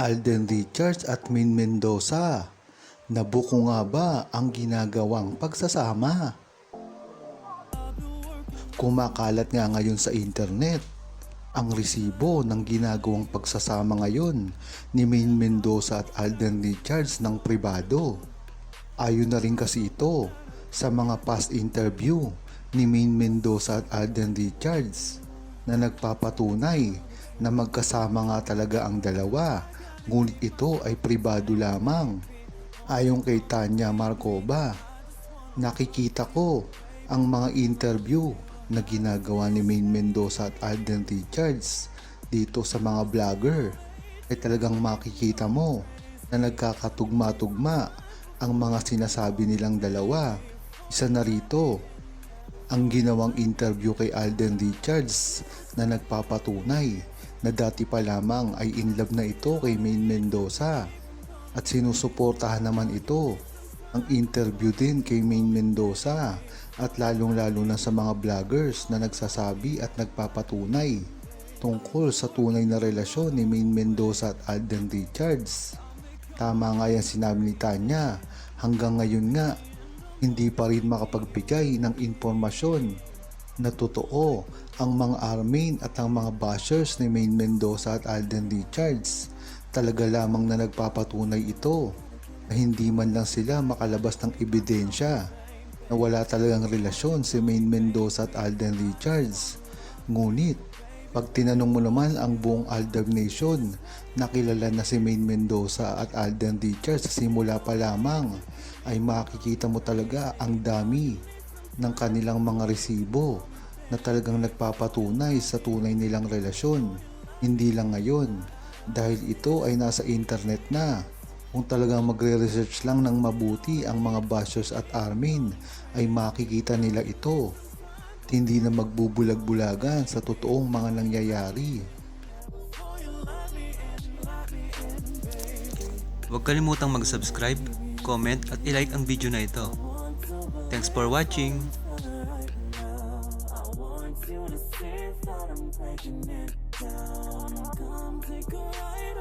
Alden Richards at Min Mendoza. Nabuko nga ba ang ginagawang pagsasama? Kumakalat nga ngayon sa internet ang resibo ng ginagawang pagsasama ngayon ni Min Mendoza at Alden Richards ng pribado. Ayon na rin kasi ito sa mga past interview ni Min Mendoza at Alden Richards na nagpapatunay na magkasama nga talaga ang dalawa ngunit ito ay pribado lamang. Ayon kay Tanya Marcova, nakikita ko ang mga interview na ginagawa ni Main Mendoza at Alden Richards dito sa mga vlogger ay talagang makikita mo na nagkakatugma-tugma ang mga sinasabi nilang dalawa. Isa na rito ang ginawang interview kay Alden Richards na nagpapatunay na dati pa lamang ay in love na ito kay Main Mendoza at sinusuportahan naman ito ang interview din kay Main Mendoza at lalong lalo na sa mga vloggers na nagsasabi at nagpapatunay tungkol sa tunay na relasyon ni Main Mendoza at Alden Richards. Tama nga yan sinabi ni Tanya, hanggang ngayon nga hindi pa rin makapagbigay ng impormasyon na totoo ang mga armin at ang mga bashers ni Main Mendoza at Alden Richards. Talaga lamang na nagpapatunay ito na hindi man lang sila makalabas ng ebidensya na wala talagang relasyon si Main Mendoza at Alden Richards. Ngunit, pag tinanong mo naman ang buong Aldab Nation, nakilala na si Main Mendoza at Alden Richards simula pa lamang, ay makikita mo talaga ang dami ng kanilang mga resibo na talagang nagpapatunay sa tunay nilang relasyon. Hindi lang ngayon, dahil ito ay nasa internet na. Kung talagang magre-research lang ng mabuti ang mga bashers at armin, ay makikita nila ito. Hindi na magbubulag-bulagan sa totoong mga nangyayari. Huwag kalimutang mag-subscribe, comment at ilike ang video na ito. Thanks for watching! Come take a ride